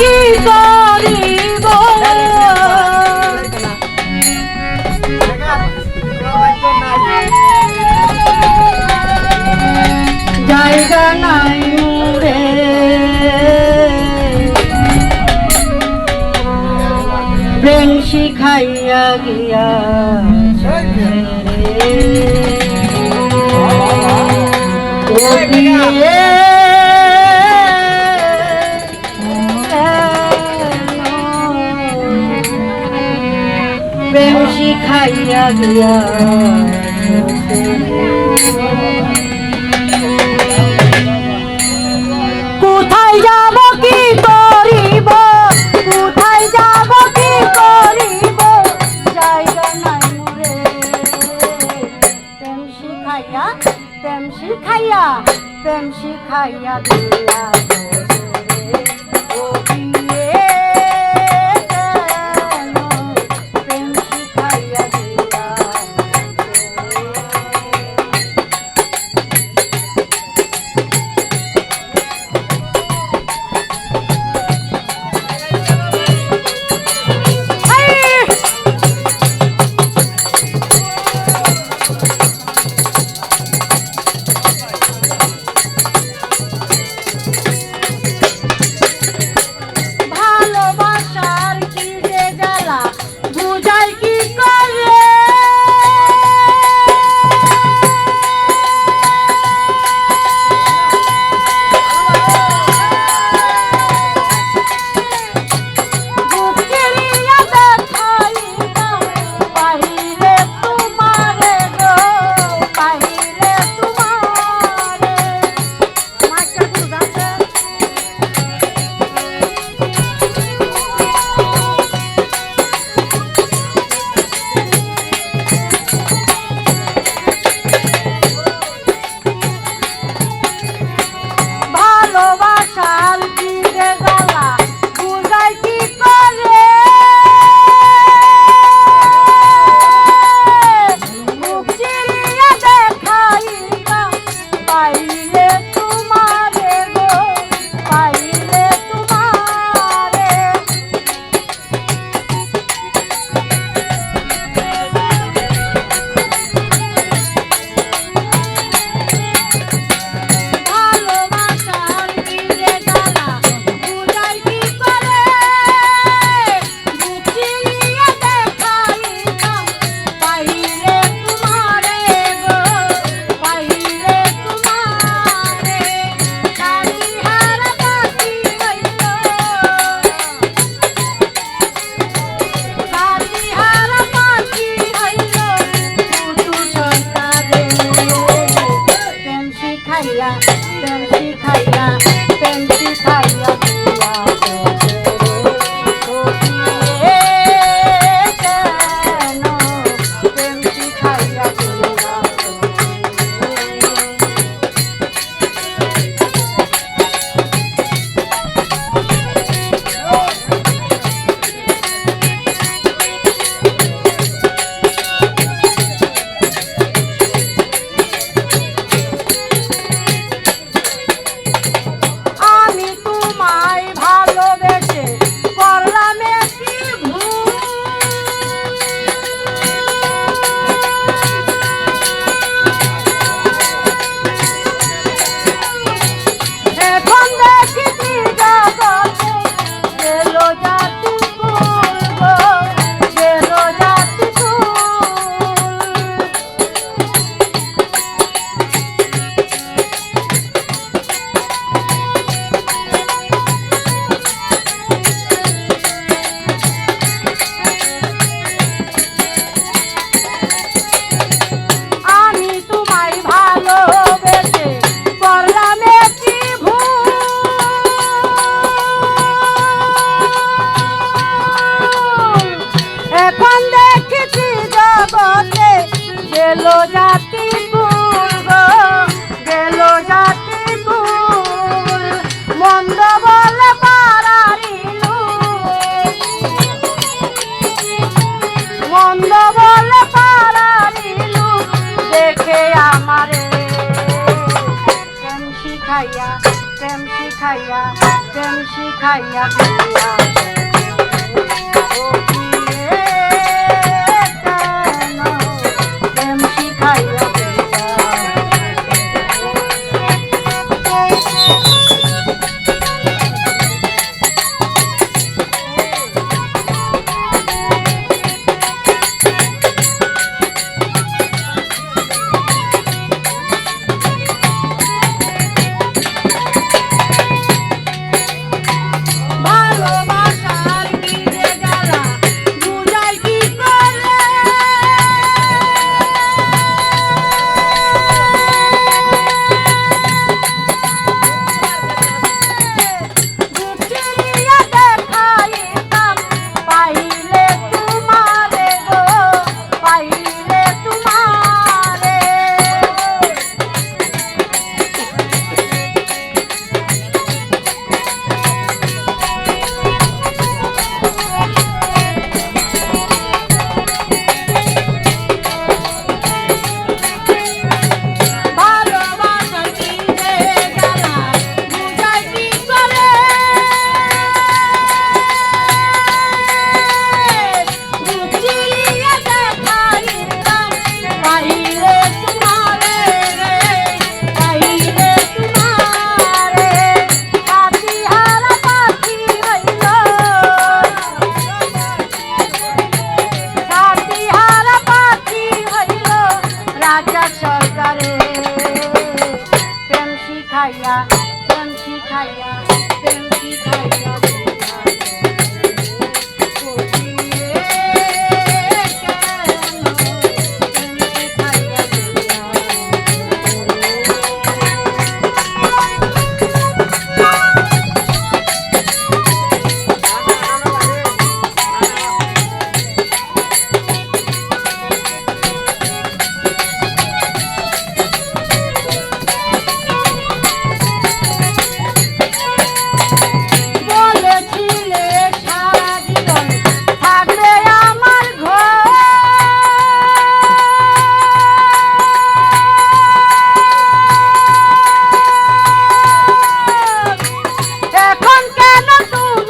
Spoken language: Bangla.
কি করিব? জায়গা নাই মুরে। প্রেম শিখাইয়া গিয়া ও শিখাইয়া গিয়া কোথায় যাব কি করিব? কোথায় যাব কি করিব? জায়গা নাই মোরে। প্রেম শিখাইয়া দিয়া। জাতি গো, গেল জাতি কুল মন্দ বলে পারারিলু মন্দ বলে পারারিলু দেখে আমারে। প্রেম শিখাইয়া প্রেম শিখাইয়া, প্রেম রাজা সরকারে প্রেম শিখাইয়া প্রেম শিখাইয়া এখন কেন তুমি